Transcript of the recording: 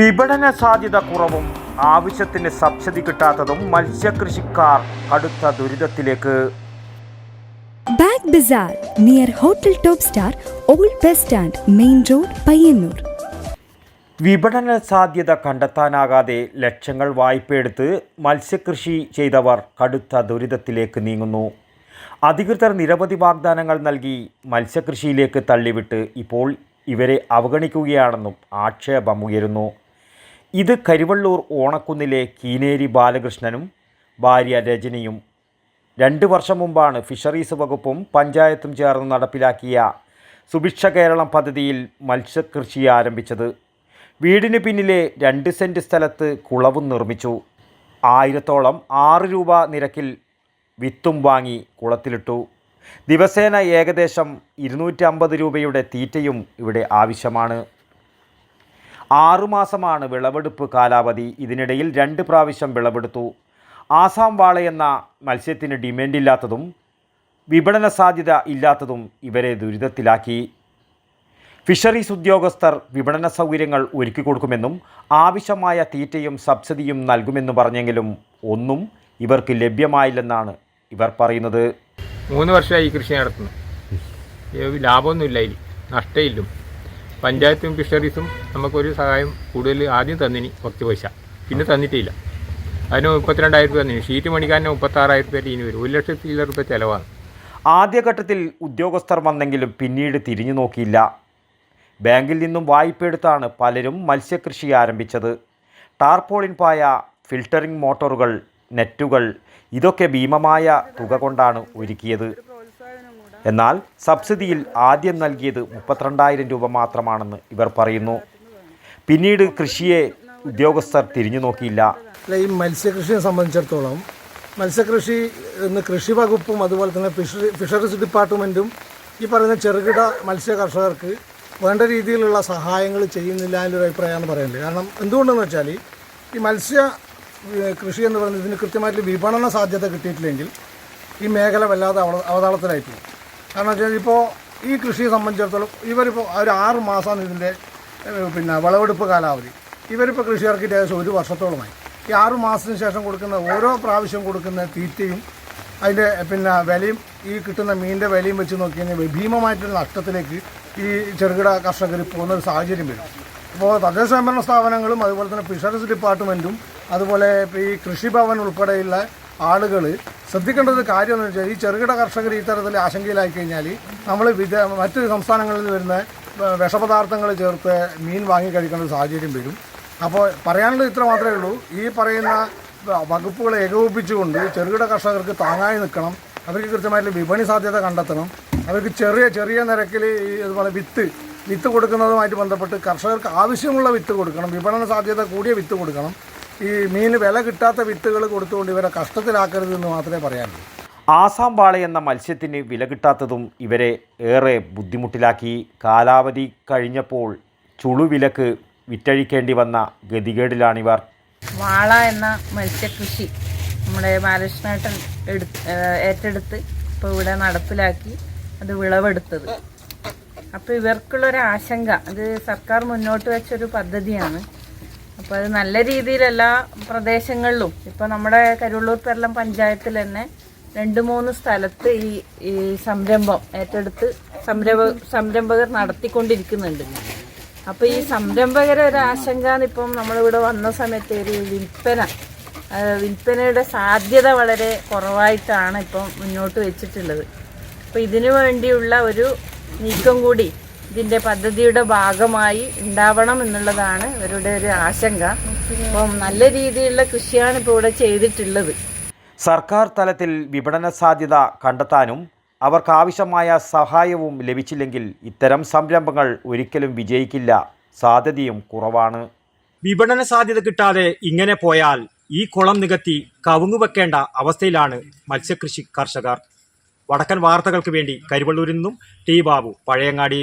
വിപണന സാധ്യത കുറവും ആവശ്യത്തിന് സബ്സിഡി കിട്ടാത്തതും മത്സ്യകൃഷിക്കാർ കടുത്ത ദുരിതത്തിലേക്ക്. Bag bazaar near hotel top star old bus stand main road Payyanur. വിപണന സാധ്യത കണ്ടെത്താനാകാതെ ലക്ഷങ്ങൾ വായ്പയെടുത്ത് മത്സ്യകൃഷി ചെയ്തവർ കടുത്ത ദുരിതത്തിലേക്ക് നീങ്ങുന്നു. അധികൃതർ നിരവധി വാഗ്ദാനങ്ങൾ നൽകി മത്സ്യകൃഷിയിലേക്ക് തള്ളിവിട്ട് ഇപ്പോൾ ഇവരെ അവഗണിക്കുകയാണെന്നും ആക്ഷേപമുയരുന്നു. ഇത് കരുവള്ളൂർ ഓണക്കുന്നിലെ കീനേരി ബാലകൃഷ്ണനും ഭാര്യ രജനിയും രണ്ട് വർഷം മുമ്പാണ് ഫിഷറീസ് വകുപ്പും പഞ്ചായത്തും ചേർന്ന് നടപ്പിലാക്കിയ സുഭിക്ഷ കേരളം പദ്ധതിയിൽ മത്സ്യകൃഷി ആരംഭിച്ചത്. വീടിന് പിന്നിലെ രണ്ട് സെന്റ് സ്ഥലത്ത് കുളവും നിർമ്മിച്ചു. ആയിരത്തോളം ആറ് രൂപ നിരക്കിൽ വിത്തും വാങ്ങി കുളത്തിലിട്ടു. ദിവസേന ഏകദേശം ഇരുന്നൂറ്റമ്പത് രൂപയുടെ തീറ്റയും ഇവിടെ ആവശ്യമാണ്. ആറുമാസമാണ് വിളവെടുപ്പ് കാലാവധി. ഇതിനിടയിൽ രണ്ട് പ്രാവശ്യം വിളവെടുത്തു. ആസാം വാള എന്ന മത്സ്യത്തിന് ഡിമാൻഡില്ലാത്തതും വിപണന സാധ്യത ഇല്ലാത്തതും ഇവരെ ദുരിതത്തിലാക്കി. ഫിഷറീസ് ഉദ്യോഗസ്ഥർ വിപണന സൗകര്യങ്ങൾ ഒരുക്കി കൊടുക്കുമെന്നും ആവശ്യമായ തീറ്റയും സബ്സിഡിയും നൽകുമെന്ന് പറഞ്ഞെങ്കിലും ഒന്നും ഇവർക്ക് ലഭ്യമായില്ലെന്നാണ് ഇവർ പറയുന്നത്. മൂന്ന് വർഷമായി കൃഷി നടത്തുന്നു. ലാഭമൊന്നുമില്ല അതിൽ. നഷ്ടമില്ലും. പഞ്ചായത്തും ഫിഷറീസും നമുക്കൊരു സഹായം കൂടുതൽ ആദ്യം തന്നിനി കുറച്ച് പൈസ. പിന്നെ തന്നിട്ടില്ല. അതിന് മുപ്പത്തിരണ്ടായിരം രൂപ തന്നിനി. ഷീറ്റ് മണിക്കാരന് മുപ്പത്താറായിരം രൂപ ഇനി വരും. ഒരു ലക്ഷത്തി ഇല്ല രൂപ ചിലവാണ്. ആദ്യഘട്ടത്തിൽ ഉദ്യോഗസ്ഥർ വന്നെങ്കിലും പിന്നീട് തിരിഞ്ഞു നോക്കിയില്ല. ബാങ്കിൽ നിന്നും വായ്പ എടുത്താണ് പലരും മത്സ്യകൃഷി ആരംഭിച്ചത്. ടാർപോളിൻ പായ ഫിൽട്ടറിംഗ് മോട്ടോറുകൾ നെറ്റുകൾ ഇതൊക്കെ ഭീമമായ തുക കൊണ്ടാണ് ഒരുക്കിയത്. എന്നാൽ സബ്സിഡിയിൽ ആദ്യം നൽകിയത് മുപ്പത്തിരണ്ടായിരം രൂപ മാത്രമാണെന്ന് ഇവർ പറയുന്നു. പിന്നീട് കൃഷിയെ ഉദ്യോഗസ്ഥർ തിരിഞ്ഞു നോക്കിയില്ല. ഈ മത്സ്യകൃഷിയെ സംബന്ധിച്ചിടത്തോളം മത്സ്യകൃഷി ഇന്ന് കൃഷി വകുപ്പും അതുപോലെ തന്നെ ഫിഷറി ഫിഷറീസ് ഡിപ്പാർട്ട്മെന്റും ഈ പറയുന്ന ചെറുകിട മത്സ്യ കർഷകർക്ക് വേണ്ട രീതിയിലുള്ള സഹായങ്ങൾ ചെയ്യുന്നില്ല എന്നൊരു അഭിപ്രായമാണ് പറയുന്നത്. കാരണം എന്തുകൊണ്ടെന്ന് വെച്ചാൽ ഈ മത്സ്യ കൃഷി എന്ന് പറയുന്നത് ഇതിന് കൃത്യമായിട്ട് വിപണന സാധ്യത കിട്ടിയിട്ടില്ലെങ്കിൽ ഈ മേഖല വല്ലാതെ അവ അവതാളത്തിലായി പോകും കാരണം വെച്ചാൽ ഇപ്പോൾ ഈ കൃഷിയെ സംബന്ധിച്ചിടത്തോളം ഇവരിപ്പോൾ ഒരു ആറ് മാസമാണ് ഇതിന്റെ പിന്നെ വിളവെടുപ്പ് കാലാവധി. ഇവരിപ്പോൾ കൃഷി ഇറക്കിയിട്ട് ഏകദേശം ഒരു വർഷത്തോളമായി. ഈ ആറ് മാസത്തിന് ശേഷം കൊടുക്കുന്ന ഓരോ പ്രാവശ്യം കൊടുക്കുന്ന തീറ്റയും അതിന്റെ പിന്നെ വിലയും ഈ കിട്ടുന്ന മീനിന്റെ വിലയും വെച്ച് നോക്കി കഴിഞ്ഞാൽ ഭീമമായിട്ടുള്ള നഷ്ടത്തിലേക്ക് ഈ ചെറുകിട കർഷകർ പോകുന്ന ഒരു സാഹചര്യം വരും. അപ്പോൾ തദ്ദേശ സ്വയംഭരണ സ്ഥാപനങ്ങളും അതുപോലെ തന്നെ ഫിഷറീസ് ഡിപ്പാർട്ട്മെന്റും അതുപോലെ ഈ കൃഷിഭവൻ ഉൾപ്പെടെയുള്ള ആളുകൾ ശ്രദ്ധിക്കേണ്ട ഒരു കാര്യം എന്ന് വെച്ചാൽ ഈ ചെറുകിട കർഷകർ ഈ തരത്തിൽ ആശങ്കയിലായി കഴിഞ്ഞാൽ നമ്മൾ വിദ മറ്റ് സംസ്ഥാനങ്ങളിൽ വരുന്ന വിഷപദാർത്ഥങ്ങൾ ചേർത്ത് മീൻ വാങ്ങി കഴിക്കേണ്ട ഒരു സാഹചര്യം വരും. അപ്പോൾ പറയാനുള്ളത് ഇത്ര മാത്രമേ ഉള്ളൂ. ഈ പറയുന്ന വകുപ്പുകളെ ഏകോപിപ്പിച്ചുകൊണ്ട് ചെറുകിട കർഷകർക്ക് താങ്ങായി നിൽക്കണം. അവർക്ക് കൃത്യമായിട്ട് വിപണി സാധ്യത കണ്ടെത്തണം. അവർക്ക് ചെറിയ ചെറിയ നിരക്കിൽ ഈ അതുപോലെ വിത്ത് വിത്ത് കൊടുക്കുന്നതുമായിട്ട് ബന്ധപ്പെട്ട് കർഷകർക്ക് ആവശ്യമുള്ള വിത്ത് കൊടുക്കണം. വിപണന സാധ്യത കൂടിയ വിത്ത് കൊടുക്കണം. ഈ മീൻ വില കിട്ടാത്ത വിത്തുകൾ കൊടുത്തുകൊണ്ട് ഇവരെ കഷ്ടത്തിലാക്കരുത് എന്ന് മാത്രമേ പറയാനുള്ളൂ. ആസാം വാള എന്ന മത്സ്യത്തിന് വില കിട്ടാത്തതും ഇവരെ ഏറെ ബുദ്ധിമുട്ടിലാക്കി. കാലാവധി കഴിഞ്ഞപ്പോൾ ചുളുവിലക്ക് വിറ്റഴിക്കേണ്ടി വന്ന ഗതികേടിലാണിവർ. വാള എന്ന മത്സ്യകൃഷി നമ്മുടെ ബാലകൃഷ്ണേട്ടൻ എടുത്ത് ഏറ്റെടുത്ത് ഇപ്പോൾ ഇവിടെ നടപ്പിലാക്കി അത് വിളവെടുത്തത്. അപ്പോൾ ഇവർക്കുള്ളൊരു ആശങ്ക അത് സർക്കാർ മുന്നോട്ട് വെച്ചൊരു പദ്ധതിയാണ്. അപ്പോൾ അത് നല്ല രീതിയിൽ എല്ലാ പ്രദേശങ്ങളിലും ഇപ്പോൾ നമ്മുടെ കരുവള്ളൂർ പെരളം പഞ്ചായത്തിൽ തന്നെ രണ്ട് മൂന്ന് സ്ഥലത്ത് ഈ ഈ സംരംഭം ഏറ്റെടുത്ത് സംരംഭ സംരംഭകർ നടത്തിക്കൊണ്ടിരിക്കുന്നുണ്ട്. അപ്പോൾ ഈ സംരംഭകരെ ഒരു ആശങ്ക ഇപ്പം നമ്മളിവിടെ വന്ന സമയത്ത് ഒരു വിൽപ്പന വിൽപ്പനയുടെ സാധ്യത വളരെ കുറവായിട്ടാണ് ഇപ്പം മുന്നോട്ട് വെച്ചിട്ടുള്ളത്. അപ്പോൾ ഇതിനു വേണ്ടിയുള്ള ഒരു നീക്കം കൂടി ഇതിന്റെ പദ്ധതിയുടെ ഭാഗമായി ഉണ്ടാവണം എന്നുള്ളതാണ് ഇവരുടെ ഒരു ആശങ്ക. അപ്പം നല്ല രീതിയിലുള്ള കൃഷിയാണ് ഇപ്പോൾ ഇവിടെ ചെയ്തിട്ടുള്ളത്. സർക്കാർ തലത്തിൽ വിപണന സാധ്യത കണ്ടെത്താനും അവർക്കാവശ്യമായ സഹായവും ലഭിച്ചില്ലെങ്കിൽ ഇത്തരം സംരംഭങ്ങൾ ഒരിക്കലും വിജയിക്കില്ല. സാധ്യതയും കുറവാണ്. വിപണന സാധ്യത കിട്ടാതെ ഇങ്ങനെ പോയാൽ ഈ കുളം നികത്തി കവുങ്ങു വെക്കേണ്ട അവസ്ഥയിലാണ് മത്സ്യകൃഷി കർഷകർ. വടക്കൻ വാർത്തകൾക്ക് വേണ്ടി കരുവള്ളൂരിൽ നിന്നും ടി ബാബു പഴയങ്ങാടി.